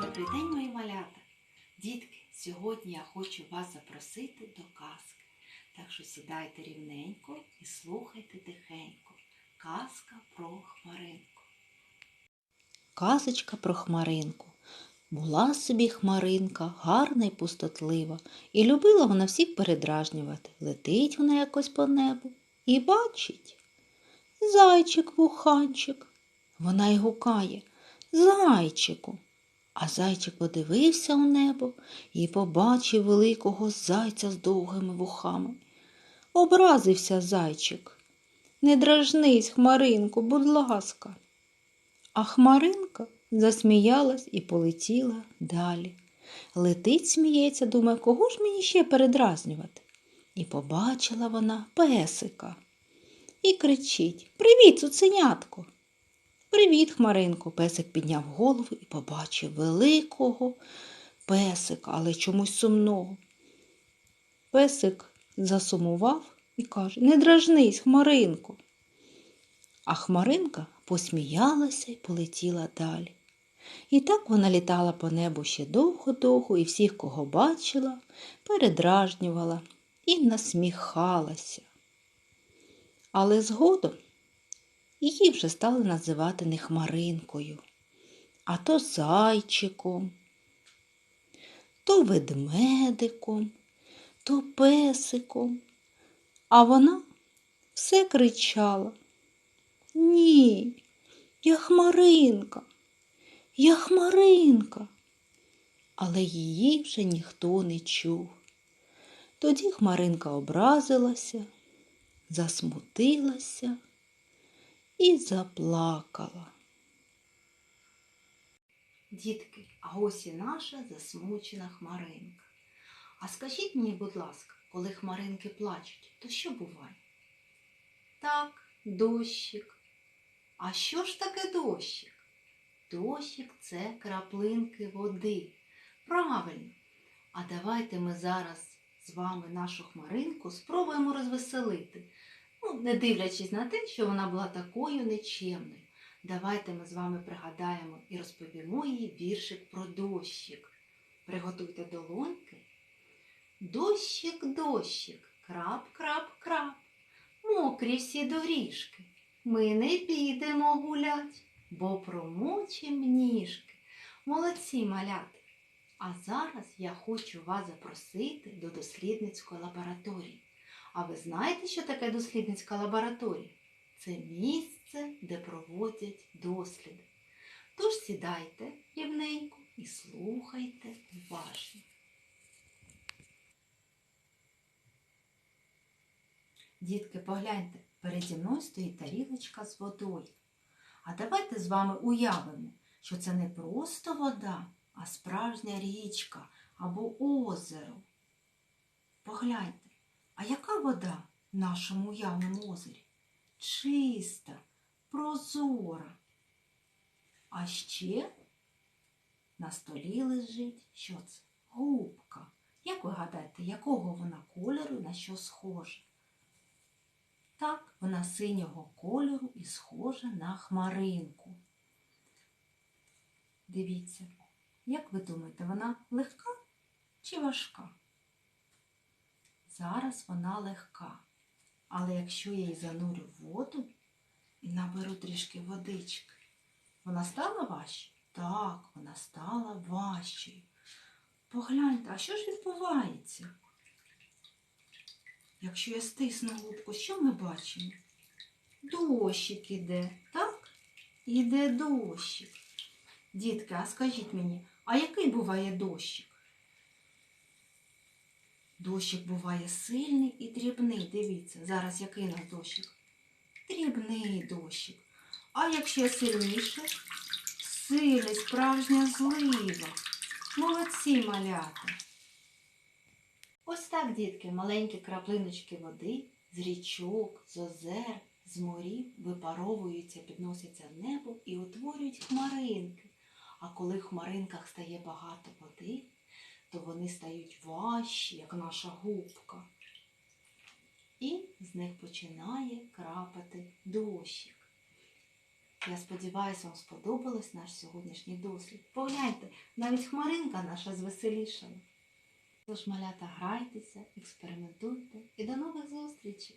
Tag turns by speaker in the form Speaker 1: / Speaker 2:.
Speaker 1: Добрий день, мої малята! Дітки, сьогодні я хочу вас запросити до казки. Так що сідайте рівненько і слухайте тихенько. Казка про хмаринку. Казочка про хмаринку. Була собі хмаринка, гарна й пустотлива, і любила вона всіх передражнювати. Летить вона якось по небу і бачить. Зайчик вуханчик. Вона й гукає Зайчику. А зайчик подивився у небо і побачив великого зайця з довгими вухами. Образився зайчик. Не дражнись, Хмаринку, будь ласка. А Хмаринка засміялась і полетіла далі. Летить, сміється, думає, кого ж мені ще передразнювати? І побачила вона песика. І кричить Привіт, цуценятко! Привіт, Хмаринко. Песик підняв голову і побачив великого песика, але чомусь сумного. Песик засумував і каже Не дражнись, Хмаринко. А Хмаринка посміялася і полетіла далі. І так вона літала по небу ще довго-довго і всіх, кого бачила, передражнювала і насміхалася. Але згодом її вже стали називати не хмаринкою, а то зайчиком, то ведмедиком, то песиком. А вона все кричала. Ні, я хмаринка, я хмаринка. Але її вже ніхто не чув. Тоді хмаринка образилася, засмутилася і заплакала. Дітки, а ось і наша засмучена хмаринка. А скажіть мені, будь ласка, коли хмаринки плачуть, то що буває? Так, дощик. А що ж таке дощик? Дощик це краплинки води. Правильно. А давайте ми зараз з вами нашу хмаринку спробуємо розвеселити. Ну, не дивлячись на те, що вона була такою нечемною. Давайте ми з вами пригадаємо і розповімо їй віршик про дощик. Приготуйте долоньки. Дощик, дощик, крап, крап, крап, мокрі всі доріжки. Ми не підемо гулять, бо промочим ніжки. Молодці маляти! А зараз я хочу вас запросити до дослідницької лабораторії. А ви знаєте, що таке дослідницька лабораторія? Це місце, де проводять досліди. Тож сідайте рівненько і слухайте уважно. Дітки, погляньте, переді мною стоїть тарілочка з водою. А давайте з вами уявимо, що це не просто вода, а справжня річка або озеро. Погляньте, а яка вода в нашому уявному озері? Чиста, прозора. А ще на столі лежить що це? Губка. Як ви гадаєте, якого вона кольору на що схожа? Так, вона синього кольору і схожа на хмаринку. Дивіться, як ви думаєте, вона легка чи важка? Зараз вона легка. Але якщо я її занурю в воду і наберу трішки водички, вона стала важчою? Так, вона стала важчою. Погляньте, а що ж відбувається? Якщо я стисну губку, що ми бачимо? Дощик іде, так? Іде дощик. Дітки, а скажіть мені, а який буває дощик? Дощик буває сильний і дрібний. Дивіться, зараз який у нас дощик? Дрібний дощик. А якщо сильніше, сильний справжня злива. Молодці малята. Ось так, дітки, маленькі краплиночки води з річок, з озер, з морів випаровуються, підносяться в небо і утворюють хмаринки. А коли в хмаринках стає багато води, то вони стають важчі, як наша губка. І з них починає крапати дощик. Я сподіваюся, вам сподобалось наш сьогоднішній дослід. Погляньте, навіть хмаринка наша звеселішала. Тож, малята, грайтеся, експериментуйте і до нових зустрічей!